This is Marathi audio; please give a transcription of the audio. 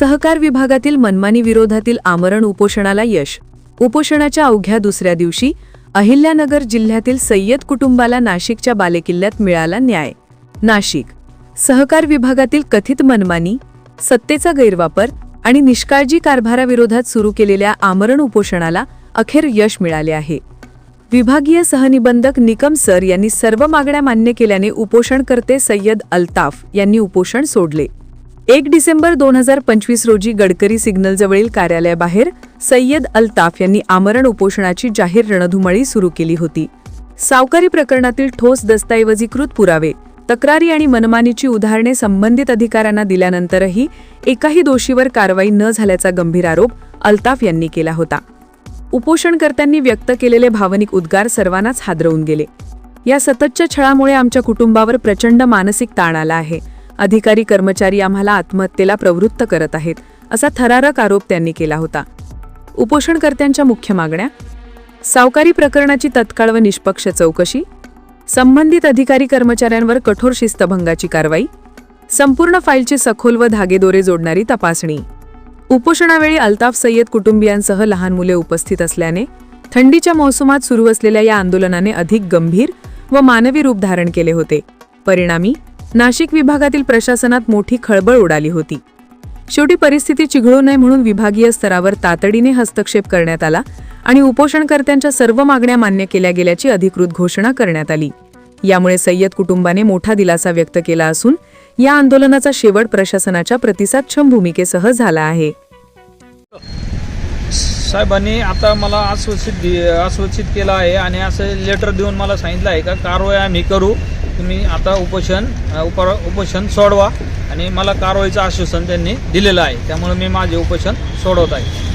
सहकार विभागातील मनमानी विरोधातील आमरण उपोषणाला यश. उपोषणाच्या अवघ्या दुसऱ्या दिवशी अहिल्यानगर जिल्ह्यातील सय्यद कुटुंबाला नाशिकच्या बालेकिल्ल्यात मिळाला न्याय. नाशिक. सहकार विभागातील कथित मनमानी सत्तेचा गैरवापर आणि निष्काळजी कारभाराविरोधात सुरू केलेल्या आमरण उपोषणाला अखेर यश मिळाले आहे. विभागीय सहनिबंधक निकम सर यांनी सर्व मागण्या मान्य केल्याने उपोषणकर्ते सय्यद अल्ताफ यांनी उपोषण सोडले. एक डिसेंबर दोन हजार पंचवीस रोजी गडकरी सिग्नलजवळील कार्यालयाबाहेर सय्यद अल्ताफ यांनी आमरण उपोषणाची जाहीर रणधुमाळी सुरू केली होती. सावकारी प्रकरणातील ठोस दस्तऐवजीकृत पुरावे तक्रारी आणि मनमानीची उदाहरणे संबंधित अधिकाऱ्यांना दिल्यानंतरही एकाही दोषीवर कारवाई न झाल्याचा गंभीर आरोप अल्ताफ यांनी केला होता. उपोषणकर्त्यांनी व्यक्त केलेले भावनिक उद्गार सर्वांनाच हादरवून गेले. या सततच्या छळामुळे आमच्या कुटुंबावर प्रचंड मानसिक ताण आला आहे. अधिकारी कर्मचारी आम्हाला आत्महत्येला प्रवृत्त करत आहेत असा थरारक आरोप त्यांनी केला होता. उपोषणकर्त्यांच्या मुख्य मागण्या? सावकारी प्रकरणाची तत्काळ व निष्पक्ष चौकशी? संबंधित अधिकारी कर्मचाऱ्यांवर कठोर शिस्तभंगाची कारवाई? संपूर्ण फाईलची सखोल व धागेदोरे जोडणारी तपासणी? उपोषणावेळी अल्ताफ सय्यद कुटुंबियांसह लहान मुले उपस्थित असल्याने थंडीच्या मोसमात सुरू असलेल्या या आंदोलनाने अधिक गंभीर व मानवी रूप धारण केले होते. परिणामी नाशिक विभागातील प्रशासनात मोठी खळबळ उडाली होती. शेवटी परिस्थिती चिघळू नये म्हणून विभागीय स्तरावर तातडीने हस्तक्षेप करण्यात आला आणि उपोषणकर्त्यांच्या सर्व मागण्या मान्य केल्या गेल्याची अधिकृत घोषणा करण्यात आली. यामुळे सय्यद कुटुंबाने मोठा दिलासा व्यक्त केला असून या आंदोलनाचा शेवट प्रशासनाच्या प्रतिसादक्षम भूमिकेसह झाला आहे. साहेबांनी आता मला आश्वासित आश्वासित केलं आहे आणि असं लेटर देऊन मला सांगितलं आहे का कारवाई आम्ही करू. तुम्ही आता उपोषण अ, उपर उपोषण सोडवा. आणि मला कारवाईचं आश्वासन त्यांनी दिलेलं आहे. त्यामुळे मी माझे उपोषण सोडवत आहे.